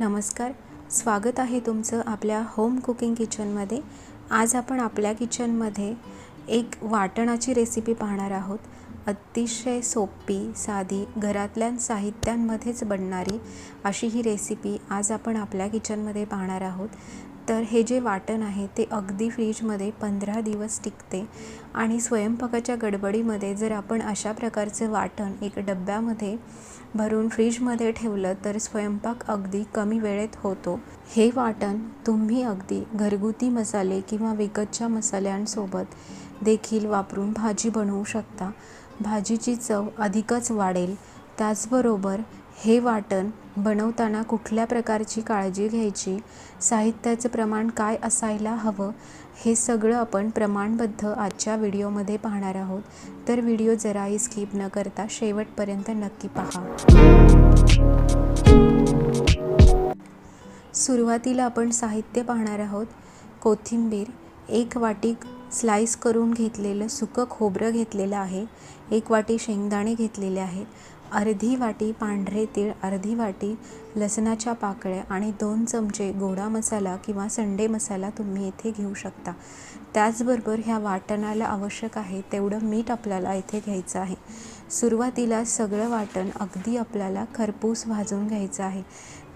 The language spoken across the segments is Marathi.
नमस्कार. स्वागत आहे तुमचं आपल्या होम कुकिंग किचनमध्ये आज आपण आपल्या किचनमध्ये एक वाटणाची रेसिपी पाहणार आहोत. अतिशय सोपी साधी घरातल्या साहित्यांमध्येच बनणारी अशी ही रेसिपी आज आपण आपल्या किचनमध्ये पाहणार आहोत. तर हे जे वाटण आहे ते अगदी फ्रीजमध्ये पंधरा दिवस टिकते. आणि स्वयंपाकाच्या गडबडीमध्ये जर आपण अशा प्रकारचं वाटण एक डब्यामध्ये भरून फ्रीजमध्ये ठेवलं तर स्वयंपाक अगदी कमी वेळेत होतो. हे वाटण तुम्ही अगदी घरगुती मसाले किंवा विकतच्या मसाल्यांसोबत देखील वापरून भाजी बनवू शकता. भाजीची चव अधिकच वाढेल. त्याचबरोबर हे वाटण बनवताना कुठल्या प्रकारची काळजी घ्यायची? साहित्याचं प्रमाण काय असायला हवं? हे सगळं आपण प्रमाणबद्ध आजच्या व्हिडिओमध्ये पाहणार आहोत. तर व्हिडिओ जराही स्किप न करता शेवटपर्यंत नक्की पहा. सुरुवातीला आपण साहित्य पाहणार आहोत. कोथिंबीर एक वाटी स्लाईस करून घेतलेलं सुकं खोबरं घेतलेलं आहे. एक वाटी शेंगदाणे घेतलेले आहेत. अर्धी वाटी पांढरे तीळ अर्धी वाटी लसणाच्या पाकळ्या आणि दोन चमचे गोडा मसाला किंवा संडे मसाला तुम्ही इथे घेऊ शकता. त्याचबरोबर ह्या वाटणाला आवश्यक आहे तेवढं मीठ आपल्याला इथे घ्यायचं आहे. सुरुवातीला सगळं वाटण अगदी आपल्याला खरपूस भाजून घ्यायचं आहे.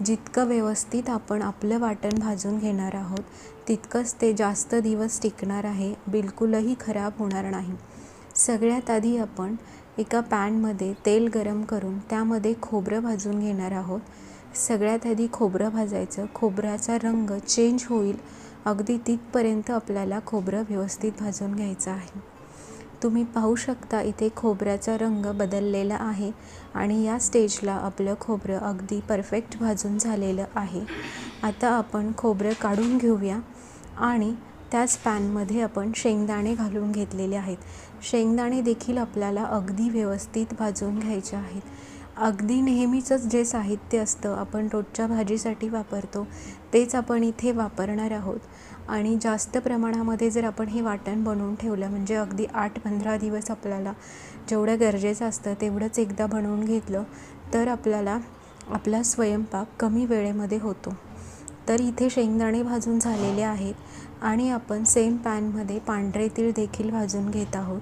जितकं व्यवस्थित आपण आपलं वाटण भाजून घेणार आहोत तितकंच ते जास्त दिवस टिकणार आहे बिलकुलही खराब होणार नाही. सगळ्यात आधी आपण एका पॅनमध्ये तेल गरम करून त्यामध्ये खोबरं भाजून घेणार आहोत. सगळ्यात आधी खोबरं भाजायचं खोबऱ्याचा रंग चेंज होईल. अगदी तिथपर्यंत आपल्याला खोबरं व्यवस्थित भाजून घ्यायचं आहे. तुम्ही पाहू शकता इथे खोबऱ्याचा रंग बदललेला आहे आणि या स्टेजला आपलं खोबरं अगदी परफेक्ट भाजून झालेलं आहे. आता आपण खोबरं काढून घेऊया आणि त्याच पॅनमध्ये आपण शेंगदाणे घालून घेतलेले आहेत. शेंगदाणे देखील आपल्याला अगदी व्यवस्थित भाजून घ्यायचे आहेत. अगदी नेहमीचंच जे साहित्य असतं आपण रोजच्या भाजीसाठी वापरतो तेच आपण इथे वापरणार आहोत. आणि जास्त प्रमाणामध्ये जर आपण हे वाटण बनवून ठेवलं म्हणजे अगदी आठ पंधरा दिवस आपल्याला जेवढं गरजेचं असतं तेवढंच एकदा बनवून घेतलं तर आपल्याला आपला स्वयंपाक कमी वेळेमध्ये होतो. तर इथे शेंगदाणे भाजून झालेले आहेत आणि आपण सेम पॅनमध्ये पांढरे तीळ देखील भाजून घेत आहोत.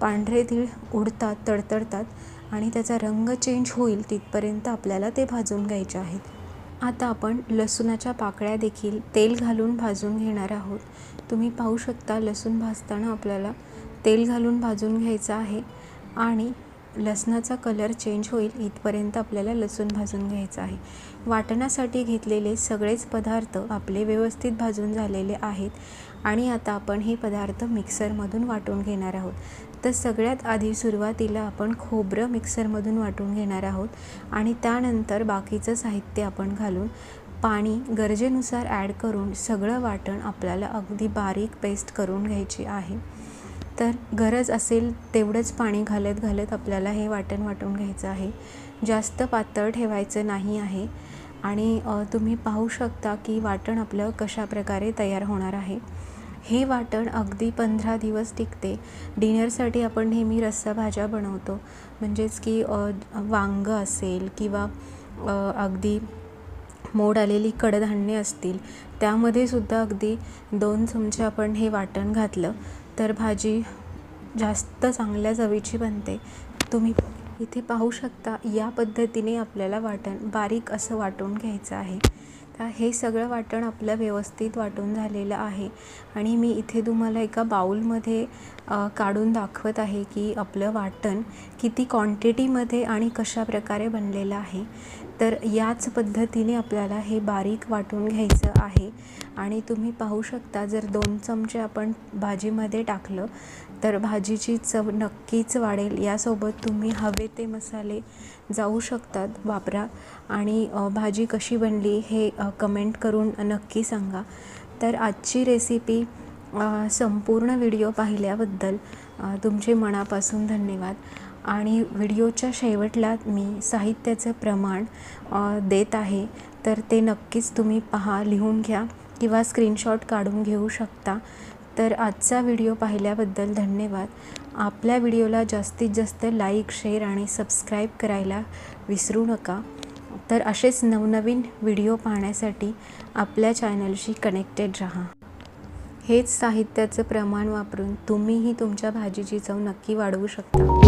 पांढरे तीळ उडतात तडतडतात आणि त्याचा रंग चेंज होईल तिथपर्यंत आपल्याला ते भाजून घ्यायचे आहेत. आता आपण लसूणाच्या पाकळ्या देखील तेल घालून भाजून घेणार आहोत. तुम्ही पाहू शकता लसूण भाजताना आपल्याला तेल घालून भाजून घ्यायचं आहे आणि लसणाचा कलर चेंज होईल इथपर्यंत आपल्याला लसूण भाजून घ्यायचं आहे. वाटणासाठी घेतलेले सगळेच पदार्थ आपले व्यवस्थित भाजून झालेले आहेत. आणि आता आपण हे पदार्थ मिक्सरमधून वाटून घेणार आहोत. तर सगळ्यात आधी सुरुवातीला आपण खोबरं मिक्सरमधून वाटून घेणार आहोत आणि त्यानंतर बाकीचं साहित्य आपण घालून पाणी गरजेनुसार ॲड करून सगळं वाटण आपल्याला अगदी बारीक पेस्ट करून घ्यायची आहे. तर गरज असेल तेवढंच पाणी घालत घालत आपल्याला हे वाटण वाटून घ्यायचं आहे. जास्त पातळ ठेवायचं नाही आहे आणि तुम्ही पाहू शकता की वाटण आपलं कशा प्रकारे तयार होणार आहे. हे वाटण अगदी पंधरा दिवस टिकते. डिनरसाठी आपण नेहमी रस्सा भाज्या बनवतो. म्हणजेच की वांगं असेल किंवा अगदी मोड आलेली कडधान्ये असतील त्यामध्ये सुद्धा अगदी दोन चमचे आपण हे वाटण घातलं तर भाजी जास्त चांगल्या चवीची बनते. तुम्ही इथे पाहू शकता या पद्धतीने आपल्याला वाटण बारीक असं वाटून घ्यायचं आहे. हे सगळं वाटण आपलं व्यवस्थित वाटून झालेलं आहे. आणि मी इथे तुम्हाला एका बाऊलमध्ये काढून दाखवत आहे की आपलं वाटण किती क्वांटिटीमध्ये आणि कशा प्रकारे बनलेलं आहे. तर याच पद्धतीने आपल्याला हे बारीक वाटून घ्यायचं आहे. आणि तुम्ही पाहू शकता जर दोन चमचे आपण भाजीमध्ये टाकलं तर भाजीची चव नक्कीच वाढेल. यासोबत तुम्ही हवे ते मसाले जाऊ शकतात वापरा. आणि भाजी कशी बनली हे कमेंट करून नक्की सांगा. तर आजची रेसिपी संपूर्ण व्हिडिओ पाहिल्याबद्दल तुमचे मनापासून धन्यवाद. आणि व्हिडिओच्या शेवटला मी साहित्याचं प्रमाण देत आहे तर ते नक्कीच तुम्ही पहा लिहून घ्या किंवा स्क्रीनशॉट काढून घेऊ शकता. तर आजचा व्हिडिओ पाहिल्याबद्दल धन्यवाद. आपल्या व्हिडिओला जास्तीत जास्त लाईक शेअर आणि सबस्क्राईब करायला विसरू नका. तर असेच नवनवीन व्हिडिओ पाहण्यासाठी आपल्या चॅनलशी कनेक्टेड राहा. हेच साहित्याचं प्रमाण वापरून तुम्हीही तुमच्या भाजीची चव नक्की वाढवू शकता.